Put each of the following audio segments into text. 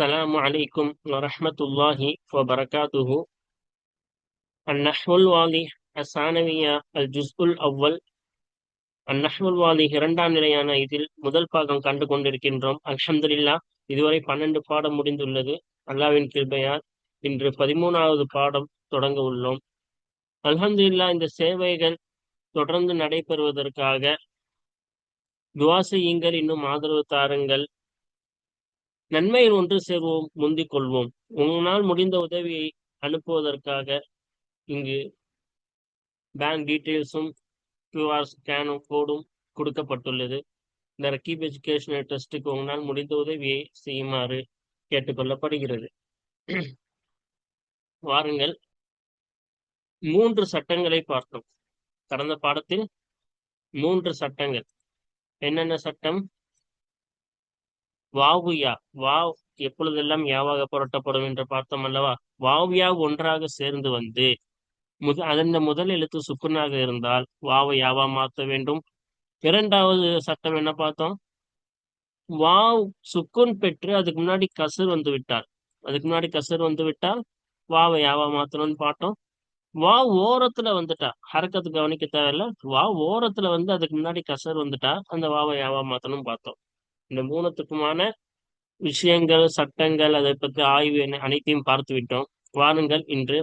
السلام عليكم ورحمة الله وبركاته النحو الواضح الثانوية الجزء الأول النحو الواضح இரண்டாம் நிலையான இதில் முதல் பாகம் கண்டு கொண்டிருக்கின்றோம் அல்ஹம்துலில்லா இதுவரை பன்னெண்டு பாடம் முடிந்துள்ளது அல்லாவின் கிருபையால் இன்று பதிமூணாவது பாடம் தொடங்க உள்ளோம் அல்ஹம்துலில்லா இந்த சேவைகள் தொடர்ந்து நடைபெறுவதற்காக துவா செய்யுங்கள் இன்னும் ஆதரவு தாருங்கள் நன்மையில் ஒன்று சேர்வோம் முந்திக் கொள்வோம். உங்களால் முடிந்த உதவியை அனுப்புவதற்காக இங்கு பேங்க் டீட்டெயில்ஸும் கியூஆர் ஸ்கேனும் கோடும் கொடுக்கப்பட்டுள்ளது. இந்த ரக்கீப் எஜுகேஷனல் ட்ரஸ்ட்டுக்கு உங்களால் முடிந்த உதவியை செய்யுமாறு கேட்டுக்கொள்ளப்படுகிறது. வாருங்கள். மூன்று சட்டங்களை பார்த்தோம். கடந்த பாடத்தில் மூன்று சட்டங்கள். என்னென்ன சட்டம்? வாவுயா வாவ் எப்பொழுதெல்லாம் யாவாக புரட்டப்படும் என்று பார்த்தோம் அல்லவா? வாவ்யா ஒன்றாக சேர்ந்து வந்து முத அதன் முதல் எழுத்து சுக்குனாக இருந்தால் வாவை யாவா மாற்ற வேண்டும்? இரண்டாவது சட்டம் என்ன பார்த்தோம்? வாவ் சுக்குன் பெற்று அதுக்கு முன்னாடி கசர் வந்து விட்டால் அதுக்கு முன்னாடி கசர் வந்து விட்டால் வாவை யாவா மாத்தணும்னு பார்த்தோம். வா ஓரத்துல வந்துட்டா. ஹரக்கத்து கவனிக்க தேவையில்ல. வா ஓரத்துல வந்து அதுக்கு முன்னாடி கசர் வந்துட்டா அந்த வாவை யாவா மாத்தணும் பார்த்தோம். இந்த மூணுத்துக்குமான விஷயங்கள் சட்டங்கள் அதை பற்றி ஆய்வு அனைத்தையும் பார்த்து விட்டோம். வாருங்கள் இன்று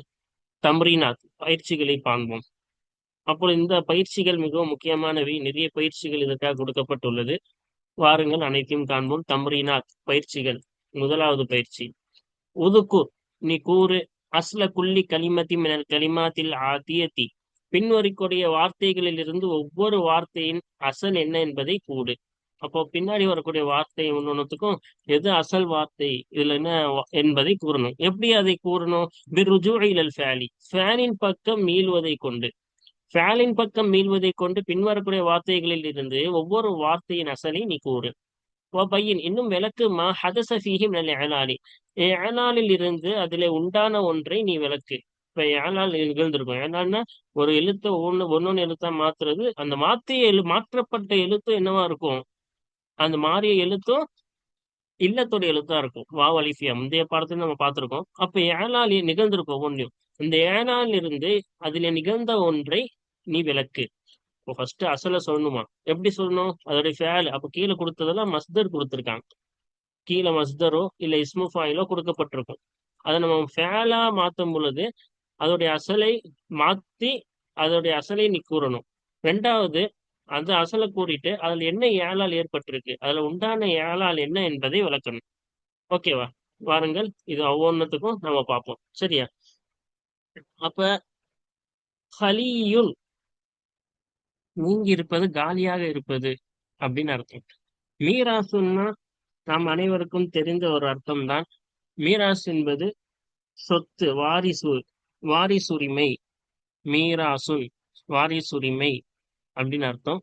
தம்ரீனாத் பயிற்சிகளை காண்போம். அப்போ இந்த பயிற்சிகள் மிகவும் முக்கியமானவை. நிறைய பயிற்சிகள் இதற்காக கொடுக்கப்பட்டுள்ளது. வாருங்கள் அனைத்தையும் காண்போம். தம்ரீனாத் பயிற்சிகள் முதலாவது பயிற்சி. உதுக்கூர் நீ கூறு அஸ்ல குள்ளி களிமத்தி மினல் களிமாத்தில் ஆத்தியத்தி. பின்வரிக்கூடிய வார்த்தைகளில் இருந்து ஒவ்வொரு வார்த்தையின் அசல் என்ன என்பதை கூடு அப்போ பின்னாடி வரக்கூடிய வார்த்தை ஒன்னொன்னுத்துக்கும் எது அசல் வார்த்தை? இதுல என்ன என்பதை கூறணும். எப்படி அதை கூறணும்? பிருஜுஇலல் ஃபேலி. ஃபேனின் பக்கம் மீள்வதை கொண்டு. ஃபேலின் பக்கம் மீள்வதை கொண்டு பின்வரக்கூடிய வார்த்தைகளில் இருந்து ஒவ்வொரு வார்த்தையின் அசலை நீ கூறு. பையன் இன்னும் விளக்கு மா நல்ல ஏனாலி ஏனாலில் இருந்து அதுல உண்டான ஒன்றை நீ விளக்கு. இப்ப ஏனால் நிகழ்ந்திருக்கும். ஏனால்னா ஒரு எழுத்தை ஒன்னு ஒன்னொன்னு எழுத்தா மாத்துறது. அந்த மாத்திய எழு மாற்றப்பட்ட எழுத்து என்னவா இருக்கும்? அந்த மாறிய எழுத்தும் இல்லத்தோட எழுத்தா இருக்கும். வாவலிஃபியா முந்தைய பாடத்துல நம்ம பார்த்திருக்கோம். அப்ப ஏனால் நிகழ்ந்திருக்கும் ஒவ்வொன்றையும். இந்த ஏனால் இருந்து அதுல நிகழ்ந்த ஒன்றை நீ விளக்கு. இப்போ ஃபர்ஸ்ட் அசல சொல்லணுமா? எப்படி சொல்லணும்? அதோடைய ஃபேல் அப்ப கீழே கொடுத்ததெல்லாம் மஸ்தர் கொடுத்துருக்காங்க. கீழே மஸ்தரோ இல்ல இஸ்முஃபாயிலோ கொடுக்கப்பட்டிருக்கும். அதை நம்ம ஃபேலா மாத்தும் பொழுது அதோடைய அசலை மாத்தி அதோடைய அசலை நீ கூறணும். ரெண்டாவது அந்த அசலை கூறிட்டு அதுல என்ன ஏழால் ஏற்பட்டிருக்கு? அதுல உண்டான ஏழால் என்ன என்பதை விளக்கணும். ஓகேவா வாருங்கள். இது ஒவ்வொன்றத்துக்கும் நம்ம பார்ப்போம். சரியா? அப்ப ஹலியுல் நீங்கி இருப்பது காலியாக இருப்பது அப்படின்னு அர்த்தம். மீராசுன்னா நாம் அனைவருக்கும் தெரிந்த ஒரு அர்த்தம் தான் மீராஸ் என்பது சொத்து வாரிசு வாரிசுரிமை. மீராசுன் வாரிசுரிமை. அப்படின்னு அர்த்தம்.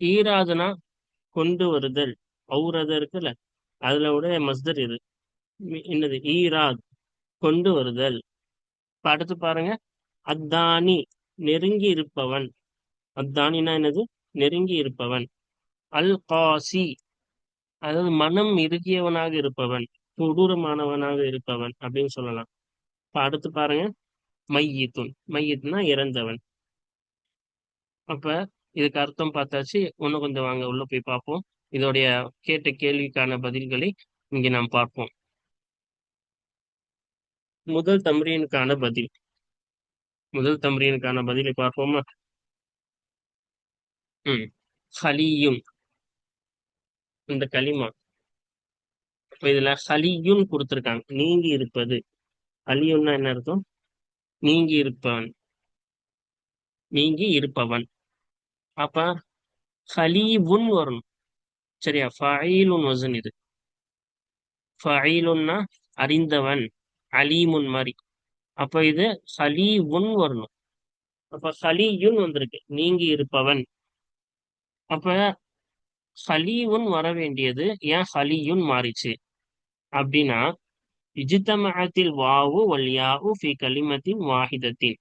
ஈராதுனா கொண்டு வருதல். ஔரத இருக்குல்ல அதுல உடைய மஸ்தர் இது. என்னது? ஈராத் கொண்டு வருதல். அடுத்து பாருங்க. அத்தானி நெருங்கி இருப்பவன். அத்தானினா என்னது? நெருங்கி இருப்பவன். அல் காசி அதாவது மனம் இறுகியவனாக இருப்பவன். கொடூரமானவனாக இருப்பவன் அப்படின்னு சொல்லலாம். இப்ப அடுத்து பாருங்க. மையத்துன். மையத்துனா இறந்தவன். அப்ப இதுக்கு அர்த்தம் பார்த்தாச்சு. இன்னும் கொஞ்சம் வாங்க உள்ள போய் பார்ப்போம். இதோடைய கேட்ட கேள்விக்கான பதில்களை இங்கே நாம் பார்ப்போம். முதல் தம்ரீனுக்கான பதில். முதல் தம்ரீனுக்கான பதிலை பார்ப்போமா? ம். ஹலியும். இந்த களிமா. இதுல ஹலியும் கொடுத்துருக்காங்க. நீங்கி இருப்பது. ஹலியும்னா என்ன அர்த்தம்? நீங்கி இருப்பவன் நீங்கி இருப்பவன். அப்ப ஹலீபுன் வரணும். சரியா? ஃபஈலுன் வசன் இது. ஃபஈலுன்னா அறிந்தவன் அலீமுன் மாதிரி. அப்ப இது ஹலீபுன் வரணும். அப்ப ஹலியுன் வந்திருக்கு. நீங்கி இருப்பவன். அப்ப ஹலீவுன் வர வேண்டியது ஏன் ஹலியுன் மாறிச்சு? அப்படின்னா இஜித்தமகத்தில் வாவு வல்யாவு ஃபி கலிமத்தின் வாஹிதத்தின்.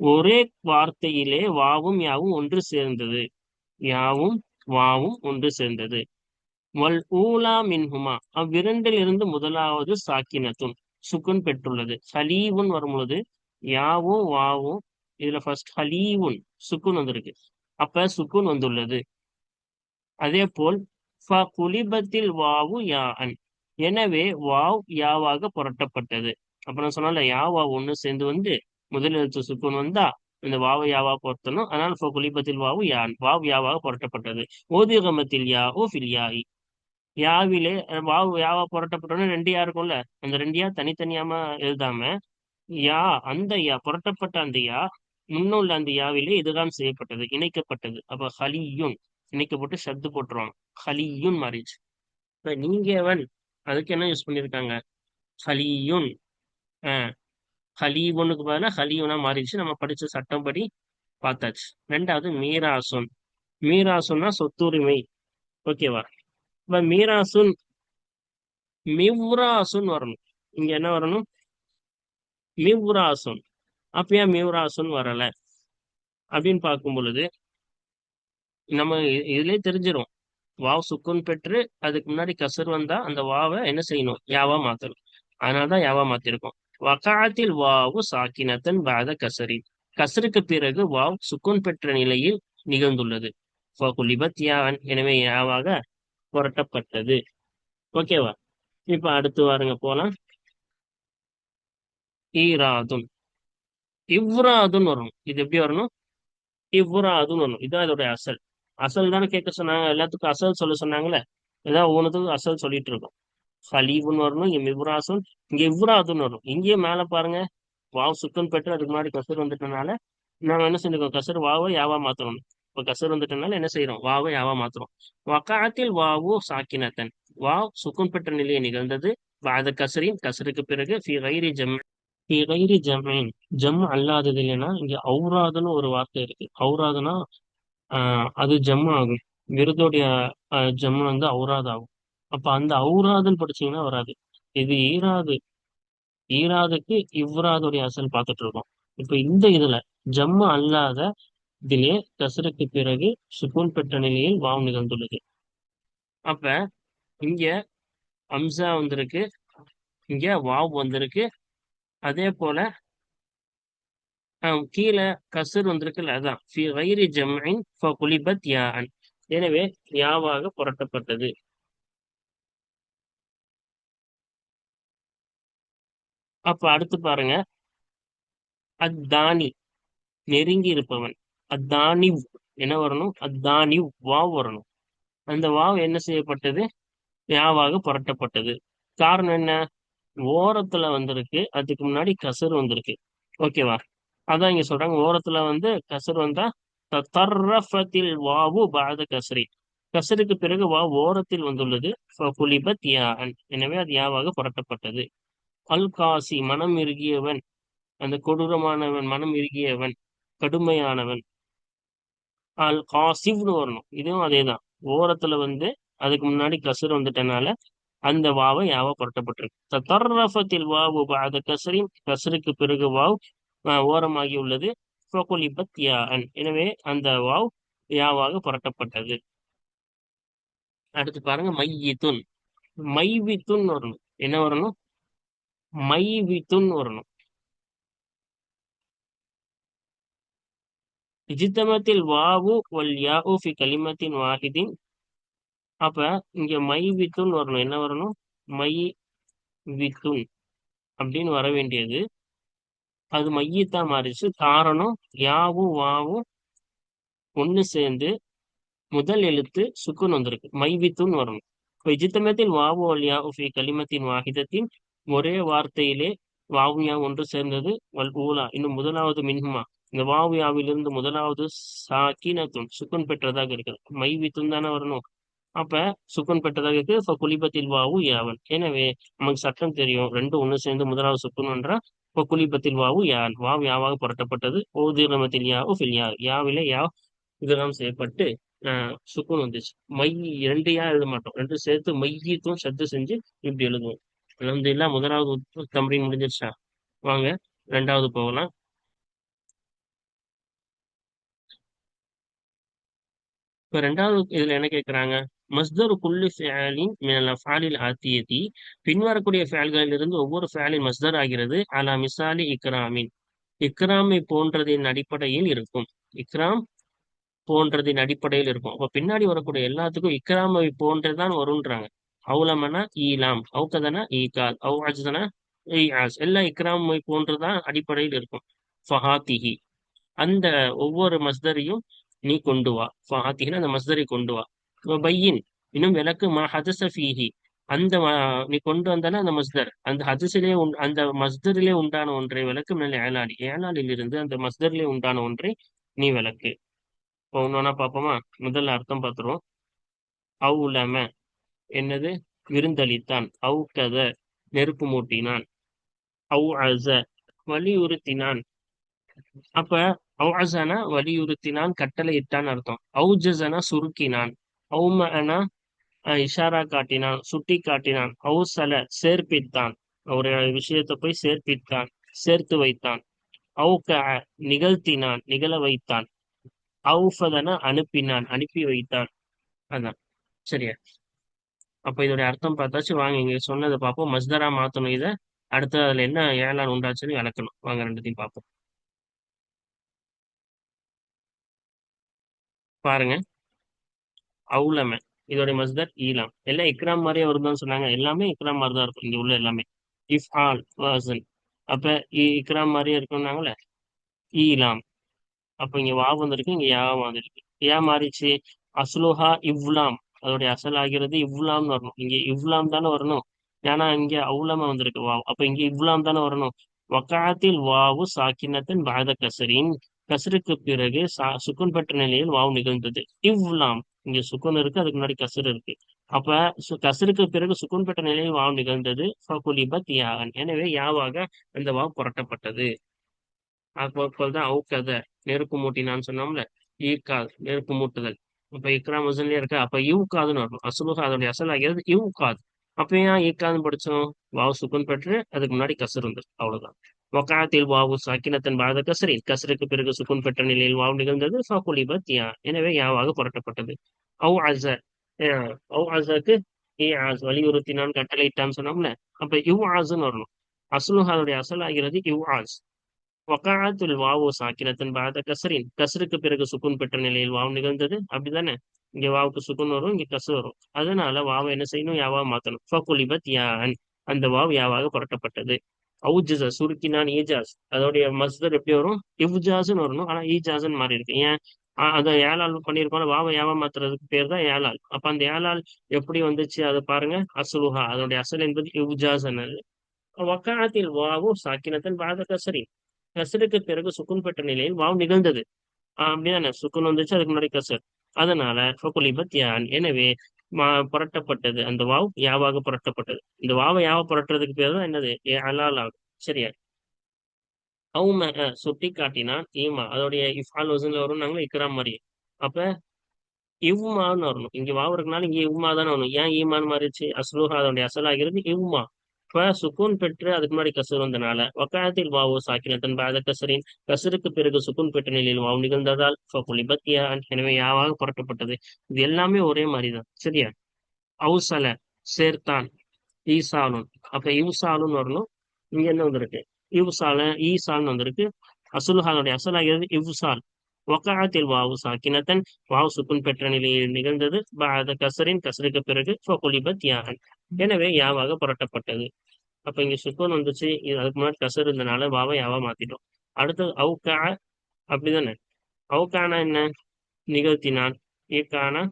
ஒரே வார்த்தையிலே வாவும் யாவும் ஒன்று சேர்ந்தது. யாவும் வாவும் ஒன்று சேர்ந்தது. வல் ஊலா மின்ஹுமா அவ்விரண்டிலிருந்து முதலாவது சாக்கினத்தும் சுக்குன் பெற்றுள்ளது. ஹலீவுன் வரும் பொழுது யாவும் வாவும் இதுல ஃபர்ஸ்ட் ஹலீவுன் சுக்குன் வந்திருக்கு. அப்ப சுக்குன் வந்துள்ளது. அதே போல் ஃப குலிபத்தில் வாவு யா அன் எனவே வாவ் யாவாக புரட்டப்பட்டது. அப்ப நான் சொன்னால யாவா ஒன்னு சேர்ந்து வந்து முதல் எழுத்து சுக்குன் வந்தா இந்த வாவு யாவா பொருத்தணும். அதனால ஃப குலிபத்தில் வாவு யான் வாவு யாவாக புரட்டப்பட்டது ஓதிகமத்தில் யா ஓ ஃபில் யாயி. யாவிலே வாவு யாவா புரட்டப்பட்டோன்னு ரெண்டு யா இருக்கும்ல? அந்த ரெண்டு யா தனித்தனியாம எழுதாம யா அந்த யா புரட்டப்பட்ட அந்த யா முன்னுள்ள அந்த யாவிலே இதுதான் செய்யப்பட்டது இணைக்கப்பட்டது. அப்ப ஹலியுன் இணைக்கப்பட்டு சத்து போட்டுருவாங்க. ஹலியுன் மாறிடுச்சு. இப்ப நீங்கவன் அதுக்கு என்ன யூஸ் பண்ணிருக்காங்க? ஹலியுன் ஆஹ் ஹலீவுனுக்கு பதிலா ஹலீவுனா மாறிடுச்சு. நம்ம படிச்ச சட்டப்படி பார்த்தாச்சு. ரெண்டாவது மீராசுன். மீராசுன்னா சொத்துரிமை. ஓகேவா? இப்ப மீராசுன் மிவ்ராசுன் வரணும். இங்க என்ன வரணும்? மிவ்ராசுன். அப்ப ஏன் மிவ்ராசுன் வரல? அப்படின்னு பார்க்கும் பொழுது நம்ம இதுலயே தெரிஞ்சிடும் வாவ் சுக்குன் பெற்று அதுக்கு முன்னாடி கசர் வந்தா அந்த வாவை என்ன செய்யணும்? யாவா மாத்தணும். அதனாலதான் யாவா மாத்திருக்கோம். வகாத்தில் வாவு சாக்கினத்தன் பாத கசரி. கசருக்கு பிறகு வாவ் சுக்குன் பெற்ற நிலையில் நிகழ்ந்துள்ளது. யாவன் எனவே யாவாக புரட்டப்பட்டது. ஓகேவா? இப்ப அடுத்து வாருங்க போலாம். ஈராதுன். இவ்ராதுன்னு வரணும். இது எப்படி வரணும்? இவ்ராதுன்னு வரணும். இதுதான் இதோட அசல். அசல் தானே கேட்க சொன்னாங்க. எல்லாத்துக்கும் அசல் சொல்ல சொன்னாங்களே. ஏதாவது ஒவ்வொன்றுத்துக்கும் அசல் சொல்லிட்டு இருக்கோம். ஹலீவுன்னு வரணும் இங்க மிவ்ராசுன் இங்க இவ்ராதுன்னு வரும் இங்கேயே மேல பாருங்க வாவ் சுக்குன் பெற்று அதுக்கு முன்னாடி கசர் வந்துட்டனால நாம என்ன செஞ்சுக்கோம் கசர் வாவை யாவா மாத்தணும். இப்ப கசர் வந்துட்டனால என்ன செய்யறோம்? வாவை யாவா மாத்திரம் வக்காத்தில் வாவு சாக்கினத்தன். வாவ் சுக்குன் பெற்ற நிலையை நிகழ்ந்தது. பாத கசரின் கசருக்கு பிறகு ஃபி கைரி ஜம் ஃபி கைரி ஜம்மின் ஜம் அல்லாதது இல்லைன்னா இங்க ஔராதுன்னு ஒரு வார்த்தை இருக்கு. ஔராதுன்னா ஆஹ் அது ஜம் ஆகும். விருதோடைய ஜம் வந்து ஔராத் ஆகும் அப்ப அந்த ஔராதுன்னு படிச்சீங்கன்னா வராது. இது ஈராது. ஈராதுக்கு இவ்ராதுடைய அசல் பார்த்துட்டு இருக்கோம் இப்ப இந்த இதுல ஜம்மு அல்லாத இதிலே கசருக்கு பிறகு சுகூன் பெற்ற நிலையில் வாவ் நிகழ்ந்துள்ளது. அப்ப இங்க அம்சா வந்திருக்கு இங்க வாவ் வந்திருக்கு. அதே போல கீழே கசர் வந்திருக்குல்ல அதான். வைரி ஜம்மின் எனவே யாவாக புரட்டப்பட்டது. அப்ப அடுத்து பாருங்க. அத்தானி நெருங்கி இருப்பவன். அத்தானி என்ன வரணும்? அத்தானி வாவ் வரணும். அந்த வாவ் என்ன செய்யப்பட்டது? யாவாக புரட்டப்பட்டது. காரணம் என்ன? ஓரத்துல வந்திருக்கு. அதுக்கு முன்னாடி கசர் வந்திருக்கு. ஓகேவா அதான் இங்க சொல்றாங்க. ஓரத்துல வந்து கசர் வந்தா தர்ரஃபத்தில் வாவு பாத கசரி. கசருக்கு பிறகு வா ஓரத்தில் வந்துள்ளது. ஃபகுலிபத் யாஅன் எனவே அது யாவாக புரட்டப்பட்டது. அல் காசி மனம் இறுகியவன். அந்த கொடூரமானவன் மனம் இறுகியவன் கடுமையானவன். அல் காசிவ்னு வரணும். இதுவும் அதேதான். ஓரத்துல வந்து அதுக்கு முன்னாடி கசர் வந்துட்டனால அந்த வாவை யாவ புரட்டப்பட்டிருக்கு. தத்தர்ரஃபத்தில் வாவு பாத கசரின் கசருக்கு பிறகு வாவ் ஓரமாகி உள்ளது. ஃபகுலிபத் எனவே அந்த வாவ் யாவாக புரட்டப்பட்டது. அடுத்து பாருங்க மையித்துன். மைவித்துன் வரணும். என்ன வரணும்? மை வித்துன்னு வரணும். இஜித்தமத்தில் வாவு வல் யாவு ஃபி கலிமத்தின் வாஹிதின். அப்ப இங்க மை வித்துன் வரணும். என்ன வரணும்? மை வித்துன் அப்படின்னு வர வேண்டியது. அது மையத்தா மாறிச்சு காரணம் யாவு வாவு ஒண்ணு சேர்ந்து முதல் எழுத்து சுக்குன் வந்திருக்கு. மை வித்துன்னு வரணும். இப்ப இஜித்தமத்தில் வாவு வல் யாவு ஃபி கலிமத்தின் வாஹிதத்தின் ஒரே வார்த்தையிலே வாவியா ஒன்று சேர்ந்தது. வல் ஊலா இன்னும் முதலாவது மின்ஹுமா. இந்த வாவு யாவிலிருந்து முதலாவது சாக்கினத்தும் சுக்குன் பெற்றதாக இருக்கிறது. மைவித்தும் தானே வரணும். அப்ப சுக்குன் பெற்றதாக இருக்கு இப்ப குலிபத்தில் வாவு யாவன். எனவே நமக்கு சட்டம் தெரியும். ரெண்டு ஒன்று சேர்ந்து முதலாவது சுக்குன்ன்றா இப்ப குலிபத்தில் வாவு யான். வாவ் யாவாக புரட்டப்பட்டது. ஓதிரமத்தில் யாவு ஃபில் யா யாவிலே யா இதெல்லாம் செய்யப்பட்டு சுக்குன் வந்துச்சு. மை ரெண்டு யா எழுத மாட்டோம். ரெண்டு சேர்த்து மையத்தும் சத்து செஞ்சு இப்படி எழுதுவோம். அல்ஹம்துலில்லாஹ் முதலாவது தம்பரின் முடிஞ்சிருச்சா? வாங்க ரெண்டாவது போகலாம். இப்ப ரெண்டாவது இதுல என்ன கேக்குறாங்க? மஸ்தர் குல்லி ஃபேலின் ஃபாலில் ஆத்தியதி. பின்வரக்கூடிய ஃபேல்களில் இருந்து ஒவ்வொரு ஃபேலின் மஸ்தர் ஆகிறது. அலா மிசாலி இக்ராமின். இக்ராமை போன்றதின் அடிப்படையில் இருக்கும். இக்ராம் போன்றதின் அடிப்படையில் இருக்கும். அப்ப பின்னாடி வரக்கூடிய எல்லாத்துக்கும் இக்ராமை போன்றதுதான் வரும்ன்றாங்க. அவுலமனா ஈலாம் அவுகதனா ஈகால் அவு அஜ்தனா ஈஆஸ் எல்லாம் இக்ராமை போன்றுதான் அடிப்படையில் இருக்கும் ஃபஹாத்திஹி அந்த ஒவ்வொரு மஸ்தரையும் நீ கொண்டு வா. ஃபஹாத்திஹின்னு அந்த மஸ்தரை கொண்டு வா. பையின். இன்னும் விளக்கு மா ஹதசஃபீஹி அந்த நீ கொண்டு வந்தாலும் அந்த மஸ்தர். அந்த ஹதசிலே அந்த மஸ்தரிலே உண்டான ஒன்றை விளக்கு மேலே ஏலாடி ஏழாளில் இருந்து அந்த மஸ்தரிலே உண்டான ஒன்றை நீ விளக்கு. இப்போ ஒன்னொன்னா பார்ப்போமா? முதல்ல அர்த்தம் பார்த்துருவோம். அவுலம. என்னது? விருந்தளித்தான். அவு கத நெருப்பு மூட்டினான். அவு அச வலியுறுத்தினான். அப்ப அவுஅசனா வலியுறுத்தினான் கட்டளை இட்டான் அர்த்தம் அவுஜசனா சுருக்கினான். அவுமனா இஷாரா காட்டினான் சுட்டி காட்டினான். அவுசல சேர்ப்பித்தான். ஒரு விஷயத்தை போய் சேர்ப்பித்தான் சேர்த்து வைத்தான். அவுக நிகழ்த்தினான் நிகழ வைத்தான். அவுஃபதன அனுப்பினான் அனுப்பி வைத்தான். அதான். சரியா? அப்ப இதோட அர்த்தம் பார்த்தாச்சு. வாங்க இங்க சொன்னதை பார்ப்போம். மஸ்தரா மாத்தணும் இதை. அடுத்து அதுல என்ன ஏழான் உண்டாச்சுன்னு விளக்கணும். வாங்க ரெண்டுத்தையும் பார்ப்போம். பாருங்க. அவுலமை. இதோட மஸ்தர் ஈலாம். எல்லாம் இக்ராம் மாதிரியே வருதுன்னு சொன்னாங்க. எல்லாமே இக்ராம் மாதிரி தான் இருக்கும். இங்க உள்ள எல்லாமே. இஃப் ஆல் வாசன் அப்ப இக்ராம் மாதிரியே இருக்கும்னாங்களே ஈலாம். அப்ப இங்க வா வந்திருக்கு. இங்க யா வந்திருக்கு. ஏன் மாறிச்சு அஸ்லோஹா இவ்லாம். அதோடைய அசல் ஆகிறது இவ்லாம்னு வரணும். இங்க இவ்லாம் தானே வரணும். ஏன்னா இங்க அவுலமா வந்திருக்கு. வாவ் அப்ப இங்க இவ்லாம் தானே வரணும். வக்காத்தில் வாவு சாக்கினத்தின் பாத கசரின். கசருக்கு பிறகு சா சுக்குன் பெற்ற நிலையில் வாவு நிகழ்ந்தது. இவ்லாம் இங்க சுக்குன் இருக்கு அதுக்கு முன்னாடி கசர் இருக்கு. அப்ப கசருக்கு பிறகு சுக்குன் பெற்ற நிலையில் வாவு நிகழ்ந்தது. ஃபகுலிபத் யாகன். எனவே யாவாக அந்த வாவு புரட்டப்பட்டது. அப்போதான் அவுக்கத. நெருப்பு மூட்டினான்னு சொன்னோம்ல. ஈக்கால் நெருப்பு மூட்டுதல். இப்ப இக்ரா முசன்லயே இருக்கு? அப்ப இவுக்காதுன்னு வரணும் அசுலுகா அதனுடைய அசல் ஆகிறது இவுக்காது. அப்ப ஏன் ஈக்காதுன்னு படிச்சோம்? வாவு சுக்குன் பெற்று அதுக்கு முன்னாடி கசர் இருந்தது அவ்வளவுதான். வக்காத்தில் வாவு சாக்கினத்தன் பாத கசரி. கசருக்கு பிறகு சுக்குன் பெற்ற நிலையில் வாவு நிகழ்ந்தது. ஃபகுலிபத் யா. எனவே யாவாக புரட்டப்பட்டது. அவு அச அவு அசக்கு ஏ ஆஸ் வலியுறுத்தினான் கட்டளையிட்டான்னு சொன்னோம்ல. அப்ப இவ் ஆஸ்ன்னு வரணும். அசுலுஹாவுடைய அசல் ஆகிறது இவ் ஆஸ் வக்காத்துல் வாவு சாக்கினத்தன் பாத கசரின் கசருக்கு பிறகு சுக்குன் பெற்ற நிலையில் வாவு நிகழ்ந்தது. அப்படிதானே இங்க வாவுக்கு சுக்குன் வரும் இங்க கசு வரும். அதனால வாவை என்ன செய்யணும்? யாவா மாத்தணும் ஃபகுலிபத் யான். அந்த வாவு யாவாக புரட்டப்பட்டது. அவுஜிச சுருக்கினான் ஈஜாஸ் அதோடைய மஸ்தர் எப்படி வரும்? இவ்ஜாஸ்ன்னு வரணும். ஆனா ஈஜாஸ்ன்னு மாறி இருக்கு. ஏன்? அதை ஏழால் பண்ணியிருக்கோம் வாவை யாவா மாத்துறதுக்கு பேர் தான் ஏழால். அப்ப அந்த ஏழால் எப்படி வந்துச்சு? அதை பாருங்க. அசுலுஹா. அதனுடைய அசல் என்பது இவ்ஜாஸ் என்னது வக்காத்தில் வாவு சாக்கினத்தன் பாத கசரி கசருக்கு பிறகு சுக்குன் பெற்ற நிலையில் வாவ் நிகழ்ந்தது. அப்படிதானே? சுக்குன் வந்துச்சு அதுக்கு முன்னாடி கசர் அதனால ஃபகுலிபத் யான் எனவே புரட்டப்பட்டது. அந்த வாவ் யாவாக புரட்டப்பட்டது? இந்த வாவை யாவ புரட்டுறதுக்கு பேர் தான் என்னது? அலால் ஆகும் சரியா? அவும சுட்டி காட்டினான் ஈமா அதோடைய இஃபால் வசன்ல வரும் நாங்களும் இக்கிறா மாதிரி. அப்ப இவ்மான்னு வரணும். இங்க வாவ இருக்கனால இங்க இவ்மா தானே வரணும். ஏன் ஈமான்னு மாறிச்சு அஸ்லூஹா அதோடைய அசலாகிறது இவ்மா. இப்ப சுக்கூன் பெற்று அதுக்கு முன்னாடி கசூர் வந்தனால. வக்காயத்தில் வாவு சாக்கினத்தன் பாத கசரின் கசருக்கு பிறகு சுக்கூன் பெற்ற நிலையில் வாவு நிகழ்ந்ததால் ஃபகுலிபத்தியா எனவே யாவாக புரட்டப்பட்டது. இது எல்லாமே ஒரே மாதிரிதான். சரியா? அவுசல சேர்த்தான். ஈசாலுன் அப்ப யூசாலுன்னு வரணும். இங்க என்ன வந்திருக்கு? யூசால ஈசால்னு வந்திருக்கு. அசுல்ஹானுடைய அசலாகிறது இவ்சால். வக்காத்தில் வாவு சாக்கினத்தன் வாவு சுக்குன் பெற்ற நிலையில் நிகழ்ந்தது. பாத கசரின் கசருக்கு பிறகு ஃபகுலிபத் யாகன் எனவே யாவாக புரட்டப்பட்டது. அப்ப இங்க சுக்கோன் வந்துச்சு. அதுக்கு முன்னாடி கசர் இருந்தனால வாவை யாவா மாத்திட்டோம். அடுத்தது அவுக்கா அப்படிதானே? அவுக்கானா என்ன? நிகழ்த்தினான். இக்கானா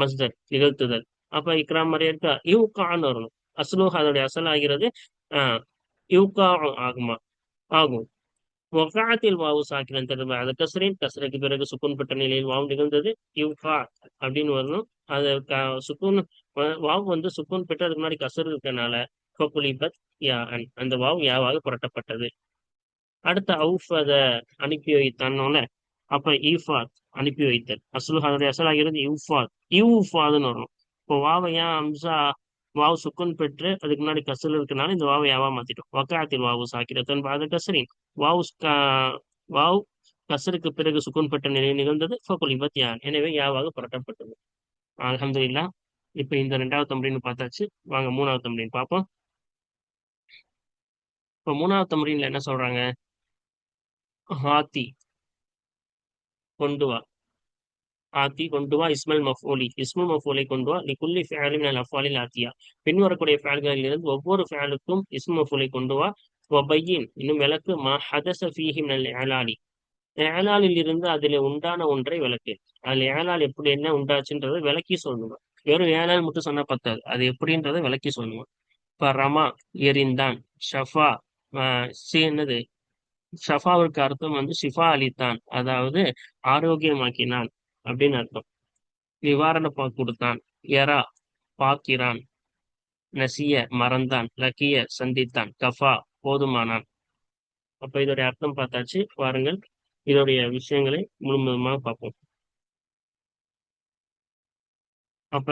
மஸ்தர் நிகழ்த்துதல். அப்ப இக்ரா மாதிரி இருக்கா? இவுக்கான்னு வரணும். அஸ்லூஹ் அதோடைய அசல் ஆகிறது ஆஹ் யூகா ஆகுமா? ஆகும். ஒகாத்தில் வாவு சாக்கிரன் திரும்ப அது கசரின் கசருக்கு பிறகு சுக்குன் பெற்ற நிலையில் வாவு நிகழ்ந்தது இவ்கா அப்படின்னு வரணும். அது சுக்குன் வாவு வந்து சுக்குன் பெற்று அதுக்கு முன்னாடி கசர் இருக்கனால ஃபகுலிபத் யா அந்த வாவு யாவாக புரட்டப்பட்டது. அடுத்த அவுஃபத அனுப்பி வைத்தானோல அப்ப ஈஃபாத் அனுப்பி வைத்தல் அசுல் அதனுடைய அசல் ஆகிறது இவ்ஃபாத் இவ்ஃபாதுன்னு வரும். இப்போ வாவை ஏன் அம்சா வாவு சுக்குன் பெற்று அதுக்கு முன்னாடி கசல் இருக்கனால இந்த வாவை யாவா மாத்திட்டோம்? வக்காத்தில் வாவு சாக்கிரத்தன் பாத கசரின். வாவு வாவ் கசருக்கு பிறகு சுக்குன் பெற்ற நிலை நிகழ்ந்தது. ஃபகுலிபத் யான் எனவே யாவாக புரட்டப்பட்டது. அலமதுல்லா இப்ப இந்த ரெண்டாவது தம்ரீன் பார்த்தாச்சு. வாங்க மூணாவது தம்ரீன் பார்ப்போம். இப்ப மூணாவது தம்ரீன்ல என்ன சொல்றாங்க? ஹாத்தி கொண்டு வா ஆத்தி கொண்டு வா இஸ்மல் மஃபோலி. இஸ்மல் மஃபோலி கொண்டு வா லிகுல்லி ஃபேலின் அல் அஃபாலில் ஆத்தியா பின் வரக்கூடிய ஃபேல்களில் இருந்து ஒவ்வொரு ஃபேலுக்கும் இஸ்மல் மஃபோலை கொண்டு வா ஒபையின் இன்னும் விளக்கு மா ஹதச ஃபீஹிம் மினல் ஏலாலி ஏலாலில் இருந்து அதில் உண்டான ஒன்றை விளக்கு. அதில் ஏலால் எப்படி என்ன உண்டாச்சுன்றதை விளக்கி சொல்லுங்க. வெறும் ஏழால் மட்டும் சொன்னா பத்தாது. அது எப்படின்றத விளக்கி சொல்லுவோம். இப்ப ரமா எரிந்தான். ஷஃபா என்னது? ஷஃபாவிற்கு அர்த்தம் வந்து ஷிஃபா அளித்தான். அதாவது ஆரோக்கியமாக்கினான் அப்படின்னு அர்த்தம். நிவாரண கொடுத்தான். எரா பாக்கிறான். நசிய மறந்தான். லக்கிய சந்தித்தான். கஃபா போதுமானான். அப்ப இதோடைய அர்த்தம் பார்த்தாச்சு. பாருங்கள். இதோடைய விஷயங்களை முழுமதுமாக பார்ப்போம். அப்ப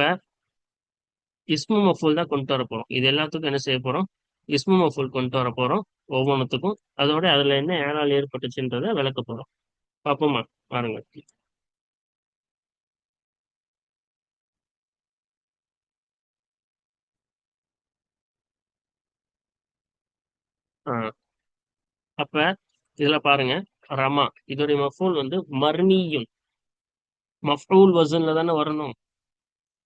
இஸ்மு மஃபூல் தான் கொண்டு வர போகிறோம் இது எல்லாத்துக்கும் என்ன செய்ய போறோம்? இஸ்மு மஃபூல் கொண்டு வர போறோம். ஒவ்வொன்றுத்துக்கும் அதோட அதுல என்ன ஏழால் ஏற்பட்டுச்சுன்றத விளக்க போறோம். பார்ப்போமா? பாருங்க. அப்ப இதுல பாருங்க. ரமா. இதோடைய மஃபூல் வந்து மர்னியும். மஃபூல் வசன்ல தானே வரணும்.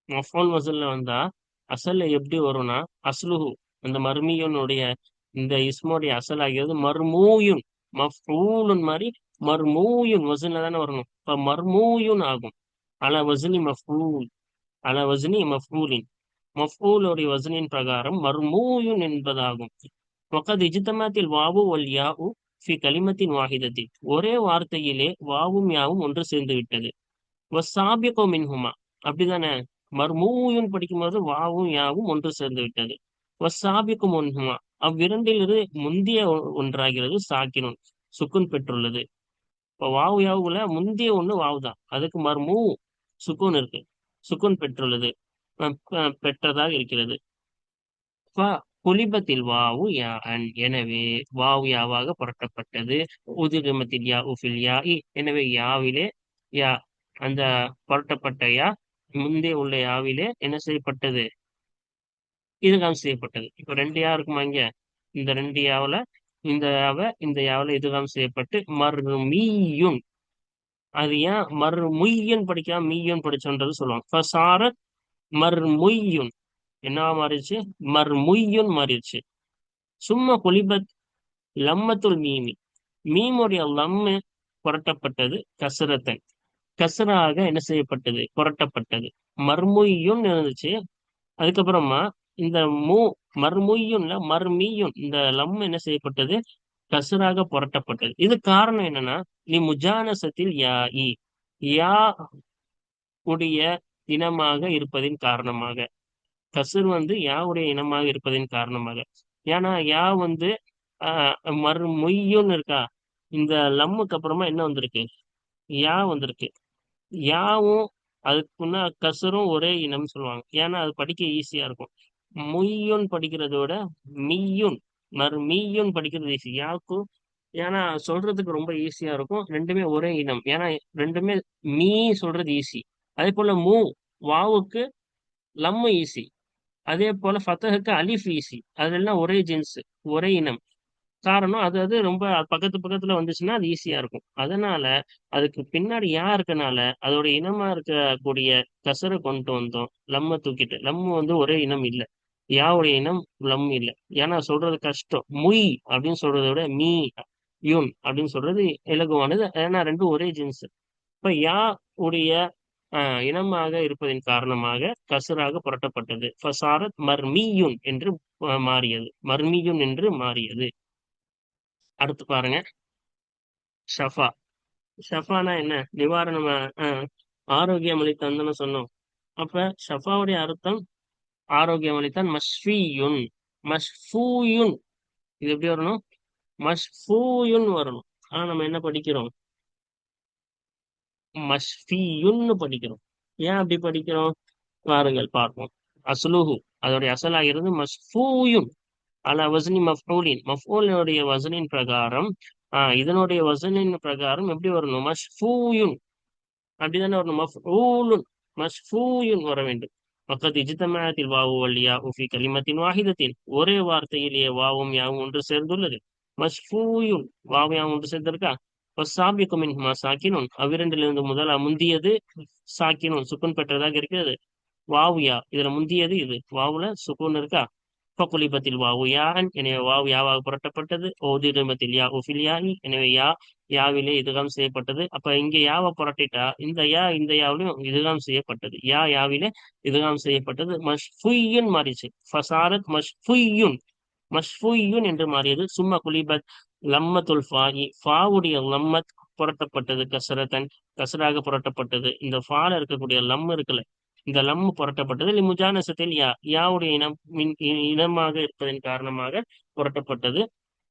மஃபோல் வசன்ல வந்தா அசல்ல எப்படி வரும்னா அஸ்லுஹு அந்த மர்மியுனுடைய இந்த இஸ்மோடைய அசல் ஆகிறது மர்மூயுன் மஃபூலுன் மாதிரி மர்மூயுன் வசன்ல தானே வரணும். இப்ப மர்மூயுன் ஆகும். அல வசனி மஃபூல் அல வசனி மஃபூலின். மஃபூலுடைய வசனின் பிரகாரம் மர்மூயுன் என்பதாகும். ஒக்கது இஜித்தமாத்தில் வாவு ஒல் யாவு ஃபி கலிமத்தின் வாகிதத்தில் ஒரே வார்த்தையிலே வாவும் யாவும் ஒன்று சேர்ந்து விட்டது. சாபியகோ மின்ஹுமா. அப்படிதானே? மர்மூயுன் படிக்கும்போது வாவும் யாவும் ஒன்று சேர்ந்து விட்டது. சாபிக்கும் ஒன்ஹுமா அவ்விரண்டிலிருந்து முந்திய ஒன்றாகிறது சாக்கினும் சுக்குன் பெற்றுள்ளது. இப்போ வாவு யாவுல முந்திய ஒண்ணு வாவு தான் அதுக்கு மர்மூ சுக்குன் இருக்கு. சுக்குன் பெற்றுள்ளது. பெற்றதாக இருக்கிறது. புலிபத்தில் வாவு யா அன் எனவே வாவு யாவாக புரட்டப்பட்டது. உதிரிமத்தில் யா உஃபில் யா எனவே யாவிலே யா அந்த புரட்டப்பட்ட யா முந்தே உள்ள யாவிலே என்ன செய்யப்பட்டது? இதுகாம் செய்யப்பட்டது. இப்ப ரெண்டு யா இருக்குமா இங்க? இந்த ரெண்டு யாவில இந்த யாவை இந்த யாவில இதுகாம் செய்யப்பட்டு மர்மீயுன் அது ஏன்? மர்முய்யன் படிக்காம மீயன் படிச்சோன்றது சொல்லுவாங்க. மர்முய்யுன் என்ன மாறிடுச்சு? மர்முய்யுன் மாறிடுச்சு. சும்மா குலிபத் லம்மத்துல் மீமி. மீமுடைய லம்மு புரட்டப்பட்டது கசரத்தன். கசராக என்ன செய்யப்பட்டது? புரட்டப்பட்டது. மர்முய்யுன் இருந்துச்சு. அதுக்கப்புறமா இந்த மூ மர்முய்யுன்ல மர்மீயுன் இந்த லம் என்ன செய்யப்பட்டது? கசராக புரட்டப்பட்டது. இது காரணம் என்னன்னா நீ முஜானசத்தில் யா இ யா உடைய இனமாக இருப்பதின் காரணமாக. கசுர் வந்து யாவுடைய இனமாக இருப்பதின் காரணமாக. ஏன்னா யா வந்து மறு மொய்யுன்னு இருக்கா. இந்த லம்முக்கு அப்புறமா என்ன வந்திருக்கு? யா வந்திருக்கு. யாவும் அதுக்குன்னா கசரும் ஒரே இனம் சொல்லுவாங்க. ஏன்னா அது படிக்க ஈஸியா இருக்கும். மொய்யுன் படிக்கிறத விட மீயுன் மறு மீயுன் படிக்கிறது ஈஸி யாக்கும் ஏன்னா சொல்றதுக்கு ரொம்ப ஈஸியா இருக்கும். ரெண்டுமே ஒரே இனம். ஏன்னா ரெண்டுமே மீ சொல்றது ஈஸி அதே போல மூ வாவுக்கு லம்மு ஈஸி அதே போல ஃபத்தகுக்கு அலிஃப் ஈஸி அதெல்லாம் ஒரே ஜின்ஸ் ஒரே இனம். காரணம் அது அது ரொம்ப பக்கத்து பக்கத்துல வந்துச்சுன்னா அது ஈஸியா இருக்கும். அதனால அதுக்கு பின்னாடி யா இருக்கனால அதோட இனமா இருக்கக்கூடிய கசரை கொண்டு வந்தோம். லம்ம தூக்கிட்டு. லம்மு வந்து ஒரே இனம் இல்லை. யாவுடைய இனம் லம் இல்லை. ஏன்னா சொல்றது கஷ்டம். முய் அப்படின்னு சொல்றத விட மீ யூன் அப்படின்னு சொல்றது இலகுவானது. ஏன்னா ரெண்டும் ஒரே ஜின்ஸ். இப்ப யா உடைய இனமாக இருப்பதின் காரணமாக கசராக புரட்டப்பட்டது. ஃபசாரத் மர்மியுன் என்று மாறியது. மர்மியுன் என்று மாறியது. அடுத்து பாருங்க. ஷஃபா. ஷஃபானா என்ன? நிவாரணம் ஆரோக்கியம் அளித்தான்னு சொன்னோம். அப்ப ஷஃபாவுடைய அர்த்தம் ஆரோக்கியம் அளித்தான் மஷ்ஃபியுன். மஷ்ஃபூயுன். இது எப்படி வரணும்? மஷ்ஃபூயுன் வரணும். ஆனா நம்ம என்ன படிக்கிறோம்? மஷ்ஃபியுன்னு படிக்கிறோம். ஏன் அப்படி படிக்கிறோம்? வாருங்கள் பார்ப்போம். அசுலுஹு அதோடைய அசலாகிறது மஸ்ஃபூயுன் அல வசனி மஃபூலின். மஃபூலினுடைய வசனின் பிரகாரம் ஆஹ் இதனுடைய வசனின் பிரகாரம் எப்படி வரணும்? மஷ்ஃபூயுன். அப்படிதானே வரணும்? மஃபூலுன். மஷ்ஃபூயுன் வர வேண்டும். பக்கத்து இஜித்தமயத்தில் வாவு வல்லியா உஃபி கலிமத்தின் வாஹிதத்தின். ஒரே வார்த்தையிலேயே வாவும் யாவும் ஒன்று சேர்ந்துள்ளது. மஷ்ஃபூயுன். வாவும் யாவும் ஒன்று சேர்ந்திருக்கா? சாபிக்கு மின்ஹுமா சாக்கினும் அவ்விரண்டிலிருந்து முதலா முந்தியது சாக்கினும் சுக்குன் பெற்றதாக இருக்கிறது. வாவுயா இதுல முந்தியது இது. வாவுல சுக்குன் இருக்கா? ஃபகுலிபத்தில் வாவு யான் எனவே வாவு யாவாக புரட்டப்பட்டது? ஓதிரிமத்தில் யா உஃபில்யானி எனவே யா யாவிலே இதுகாம் செய்யப்பட்டது. அப்ப இங்க யாவை புரட்டிட்டா? இந்த யா இந்த யாவிலும் இதுகாம் செய்யப்பட்டது. யா யாவிலே இதுகாம் செய்யப்பட்டது. மஷ்ஃபுய்யுன் மாறிச்சு. ஃபசாரத் மஷ்ஃபுய்யுன். மஷ்ஃபுய்யுன் என்று மாறியது. சும்மா குலிபத் லம்மத்துல் ஃபாயி ஃபாவுடைய லம்மத் புரட்டப்பட்டது. கசரத்தன். கசராக புரட்டப்பட்டது. இந்த ஃபால இருக்கக்கூடிய லம் இருக்குல்ல இந்த லம் புரட்டப்பட்டது. இல்லை முஜானசத்தில் யா யாவுடைய இனம் இனமாக இருப்பதன் காரணமாக புரட்டப்பட்டது.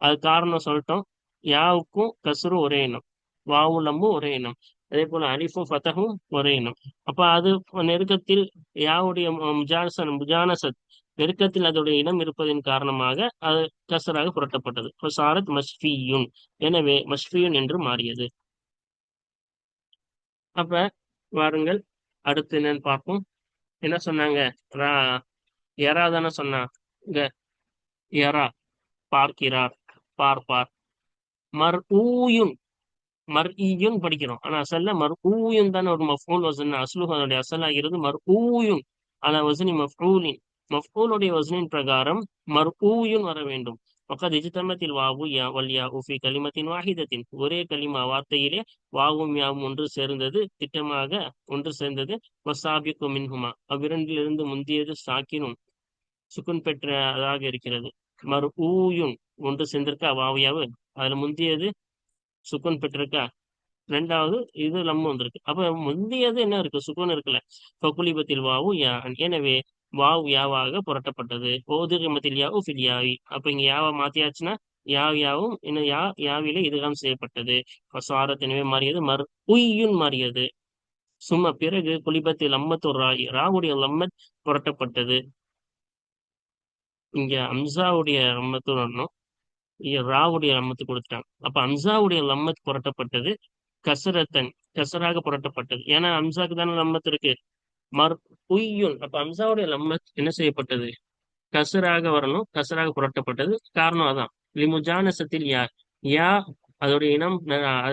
அது காரணம் சொல்லிட்டோம். யாவுக்கும் கசரும் ஒரே இனம். வாவு லம்மும் ஒரே இனம். அதே போல அலிஃபும் ஃபதஹும் ஒரே இனம். அப்ப அது நெருக்கத்தில் யாவுடைய முஜானசன் முஜானசத் நெருக்கத்தில் அதோடைய இனம் இருப்பதன் காரணமாக அது கசராக புரட்டப்பட்டது. சாரத் மஷ்ஃபியுன். எனவே மஷ்ஃபியுன் என்று மாறியது. அப்ப வாருங்கள். அடுத்து என்னன்னு பார்ப்போம். என்ன சொன்னாங்க? ரா எரா தானே சொன்னாங்க எரா பார்க்கிறார் பார்ப்பார். மர் ஊயுன் மர் ஈயுன் படிக்கிறோம். ஆனா அசல்ல மர் ஊயுன் தானே ஒரு மஃபூல் வசன். அஸ்லுஹ் அதனுடைய அசலாகிறது மர் ஊயுன். அல வசனி மஃபூலின் மஃபூலுடைய வசனின் பிரகாரம் மர் ஊயுன் வர வேண்டும். وقد இஜ்தமத்தில் வாவு யா வல் உஃபி கலிமத்தின் வாஹிதத்தின் ஒரே கலிமா வார்த்தையிலே வாவும் யாவும் ஒன்று சேர்ந்தது திட்டமாக ஒன்று சேர்ந்தது. வசாபிக்கு மின்ஹுமா. அவ்விரண்டிலிருந்து முந்தியது சாக்கினும் சுக்குன் பெற்றதாக இருக்கிறது. மறு ஊயும் ஒன்று சேர்ந்திருக்கா வாவியாவு அதுல முந்தியது சுக்குன் பெற்றிருக்கா? ரெண்டாவது இது லம்மு வந்திருக்கு. அப்ப முந்தியது என்ன இருக்கு? சுக்குன் இருக்குல்ல. பகுலிபத்தில் வாவு யா எனவே வாவ் யாவாக புரட்டப்பட்டது. ஓதுகமத்தில் யாவு ஃபில் யாவி. அப்ப இங்க யாவா மாத்தியாச்சுன்னா யாவ் யாவும் இன்னும் யா யாவில இதுகாம் செய்யப்பட்டது. ஃபசாரத் எனவே மாறியது மறு உய்யுன் மாறியது. சும்மா பிறகு குலிபத்தில் லம்மத்து ராய் ராவுடைய லம்மத் புரட்டப்பட்டது. இங்க அம்சாவுடைய லம்மத்து வரணும். இங்க ராவுடைய லம்மத்து கொடுத்துட்டாங்க. அப்ப அம்சாவுடைய லம்மத் புரட்டப்பட்டது கசரத்தன் கசராக புரட்டப்பட்டது. ஏன்னா அம்சாக்கு தானே லம்மத்து இருக்கு. மர் உய்யுன் அப்ப அம்சாவுடைய லம்மத் என்ன செய்யப்பட்டது? கசராக வரணும் கசராக புரட்டப்பட்டது. காரணம் அதான். லிமுஜானசத்தில் யா யா அதோடைய இனம்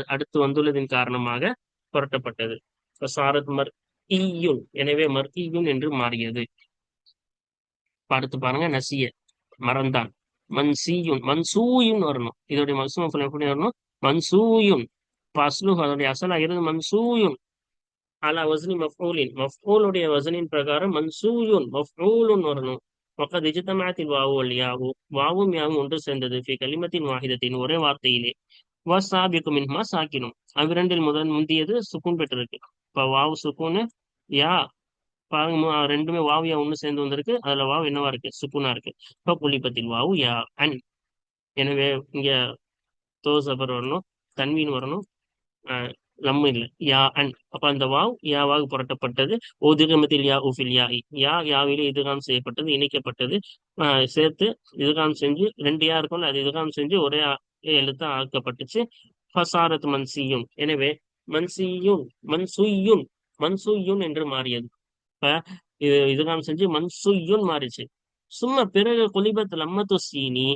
அடுத்து வந்துள்ளதின் காரணமாக புரட்டப்பட்டது. சாரத் மர் ஈயுன். எனவே மர் ஈயுன் என்று மாறியது. அடுத்து பாருங்க நசிய மறந்தான். மன்சியுன் மன்சூயுன் வரணும். இதோடைய மன்சூம் எப்படி வரணும்? மன்சூயுன் பஸ்லு அதோடைய அசலாகிறது மன்சூயுன் அலா வசனி மஃபூலின் மஃபூலுடைய வசனின் பிரகாரம் மன்சூயுன் மஃபூலுன் வரணும். வக்கத் இஜ்தமாத்தில் வாவு வல்யாவு வாவும் யாவும் ஒன்று சேர்ந்தது. ஃபி கலிமத்தின் வாஹிதத்தின் ஒரே வார்த்தையிலே. வசாபிக்கு மின்மா சாக்கினும் அவ்விரண்டில் முதல் முந்தியது சுக்கூன் பெற்றிருக்கு. இப்ப வாவு சுக்குன்னு யா பாருங்க ரெண்டுமே வாவு யா ஒன்று சேர்ந்து வந்திருக்கு. அதுல வாவு என்னவா இருக்கு? சுக்குனா இருக்கு. இப்போ புலிபத்தில் வாவு யா அன். எனவே இங்க தோசபர் வரணும் தன்வீன் வரணும். லம்மு இல்லை யா அன். அப்ப அந்த வாவ் யாவாக புரட்டப்பட்டது? ஒதுகமத்தில் யா உஃபில் யா யா யாவிலே இதுகாம் செய்யப்பட்டது இணைக்கப்பட்டது. சேர்த்து இதுகாம் செஞ்சு ரெண்டு யா இருக்கும்ல அது இதுகாம் செஞ்சு ஒரே எழுத்தா ஆக்கப்பட்டுச்சு. ஃபசாரத் மன்சியும். எனவே மன்சியும் மன்சுயும் மன்சுயும் என்று மாறியது. இப்ப இது இதுகாம் செஞ்சு மன்சுயுன் மாறிச்சு. சும்மா பிறகு குலிபத் லம்மத்து சீனி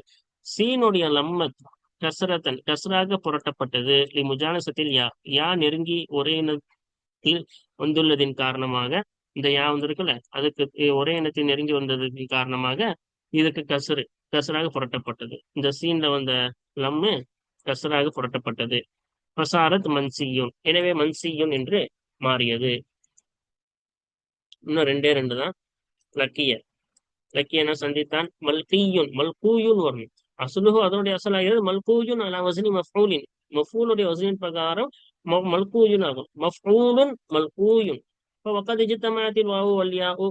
சீனுடைய லம்மத் கசரத்தன் கசராக புரட்டப்பட்டது. இம்முஜானசத்தில் யா யா நெருங்கி ஒரே இனத்தில் வந்துள்ளதின் காரணமாக இந்த யா வந்திருக்குல்ல அதுக்கு ஒரே இனத்தில் நெருங்கி வந்ததின் காரணமாக இதுக்கு கசரு கசராக புரட்டப்பட்டது. இந்த சீன்ல வந்த லம்மு கசராக புரட்டப்பட்டது. பிரசாரத் மன்சியுன் எனவே மன்சியுன் என்று மாறியது. இன்னும் ரெண்டே ரெண்டு தான். லக்கிய லக்கியனா சந்தித்தான். மல்கியுன் மல்கூயுன் வரணும் அசுலுஹு அதனுடைய அசலாகிறது மல்கூஜுன் அலா வசனி மஃபூலின் மஃபூலுடைய வசனின் பிரகாரம் மல்கூஜுன் ஆகும். மஃபூலுன் மல்கூயுன் இப்போ வக்கத் இஜ்தமாத்தில் வாவு வல்யாவு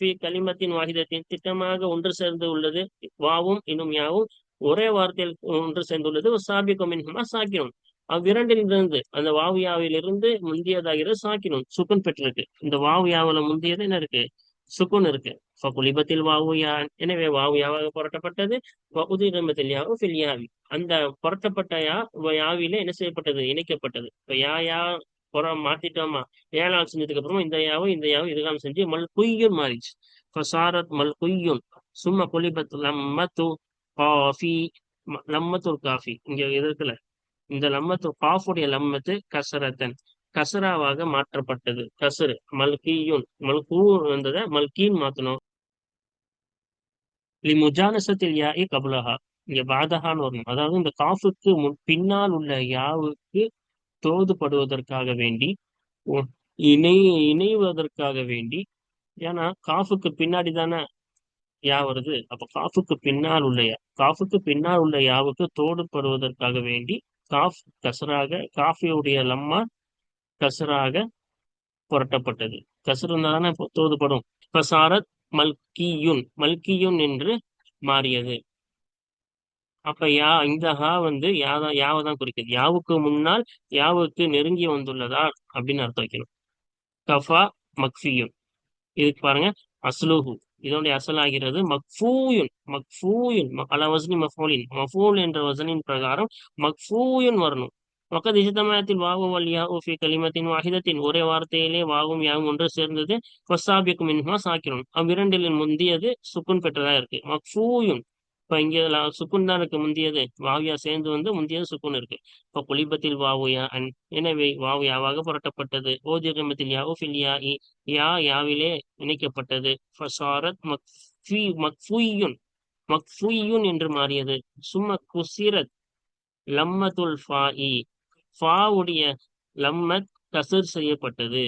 ஃபி கலிமத்தின் வாகிதத்தின் திட்டமாக ஒன்று சேர்ந்து உள்ளது. வாவும் இன்னும் யாவும் ஒரே வார்த்தையில் ஒன்று சேர்ந்துள்ளது. சாபிக்கும் மின்ஹுமா சாக்கினும். அவ்விரண்டிலிருந்து அந்த வாவியாவிலிருந்து முந்தியதாகிறது சாக்கினும். சுக்கன் பெற்றிருக்கு. இந்த வாவியாவில முந்தியது என்ன இருக்கு? சுக்குன் இருக்கு. ஃபகுலிபத்தில் வாவுயான் யா எனவே வாவுயாவாக புரட்டப்பட்டது? உதிரமத்தில் யாவு ஃபில் யாவி. அந்த புரட்டப்பட்ட யா யாவில என்ன செய்யப்பட்டது? இணைக்கப்பட்டது. இப்ப யா யா புறம் மாத்திட்டோமா? ஏழாம் செஞ்சதுக்கு அப்புறமா இந்த யாவும் இந்த யாவும் இதுகாம் செஞ்சு மல் குய்யும் மாறிச்சு. ஃபசாரத் மல் குய்யும் சும்மா குலிபத் லம்மத்து காஃபி. லம்மத்துல் காஃபி. இங்க இது இருக்குல்ல இந்த லம்மத்து காஃபுடைய லம்மத்து கசரத்தன். கசராவாக மாற்றப்பட்டது. கசரு மல்கியூன் மல்கூ வந்ததை மல்கீன் மாத்தணும். லி முஜானசத்தில் கபுலஹா. இங்க பாதகான்னு வரணும். அதாவது இந்த காஃபுக்கு முன் பின்னால் உள்ள யாவுக்கு தோதுபடுவதற்காக வேண்டி இணை இணைவதற்காக வேண்டி ஏன்னா காஃபுக்கு பின்னாடி தானே யா வருது. அப்ப காஃபுக்கு பின்னால் உள்ள யா காஃபுக்கு பின்னால் உள்ள யாவுக்கு தோடுபடுவதற்காக வேண்டி காஃப் கசராக காஃபியுடைய லம்மா கசராக புரட்டப்பட்டது. கசர் தானே தோதுபடும். பசாரத் மல்கியுன். மல்கியுன் என்று மாறியது. அப்ப யா இந்த ஹா வந்து யாதா யாவை தான் குறிக்குது? யாவுக்கு முன்னால் யாவுக்கு நெருங்கி வந்துள்ளதா? அப்படின்னு அர்த்தம் வைக்கணும். கஃபா மக்ஃபியுன். இதுக்கு பாருங்க அஸ்லுஹு. இதனுடைய அசலாகிறது மக்ஃபூயுன். மக்ஃபூயுன். அல வசனி மஃபூலின். மஃபூல் என்ற வசனின் பிரகாரம் மக்ஃபூயுன் வரணும். வக்கத் இஜ்தமாத்தில் வாவு வல்யா ஓஃபி கலிமத்தின் வாஹிதத்தின் ஒரே வார்த்தையிலே வாவும் யாவும் ஒன்று சேர்ந்தது. கொசாபிக்கும் மின்ஹா சாக்கிரும் அவ்விரண்டில் முந்தியது சுக்குன் பெற்றதா இருக்கு. மக்ஃபூயுன் இப்ப இங்கே சுக்குன் தான் இருக்கு முந்தியது. வாவியா சேர்ந்து வந்து முந்தியது சுக்குன் இருக்கு. இப்ப குலிபத்தில் வாவுயா அன் எனவே வாவு யாவாக புரட்டப்பட்டது. ஓஜிகமத்தில் யாவு ஃபில் யா யா யாவிலே இணைக்கப்பட்டது. ஃபசாரத் மக்ஃபி மக்ஃபூயுன் மக்ஃபூயுன் என்று மாறியது. சும்ம குசிரத் லம்மத்துல் ஃபாஇ ஃபாவுடைய லம்மத் கசர் செய்யப்பட்டது.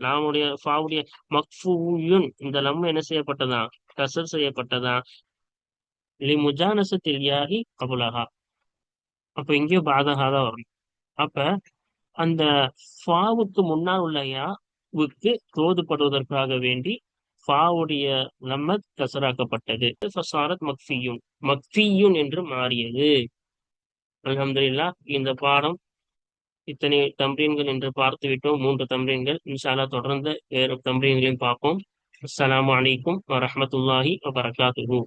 நாமுடைய ஃபாவுடைய மக்ஃபூயுன் இந்த லம் என்ன செய்யப்பட்டதா? கசர் செய்யப்பட்டதா? லி முஜானசத்தில் கபுலகா அப்ப இங்கேயும் பாதகா தான் வரும். அப்ப அந்த ஃபாவுக்கு முன்னால் உள்ள யாவுக்கு தோதுபடுவதற்காக வேண்டி ஃபாவுடைய லம்மத் கசராக்கப்பட்டது. மக்ஃபியூன் மக்ஃபியுன். மக்ஃபியுன் என்று மாறியது. அலமதுல்லா இந்த பாடம் இத்தனை தம்ரீன்கள் என்று பார்த்து விட்டோம் மூன்று தம்ரீன்கள். இன்ஷாலா தொடர்ந்து வேறு தம்ரீன்களையும் பார்ப்போம். அஸ்லாம் வலைக்கும் வரமத்துல்லாஹி வபரகாத்துஹூ.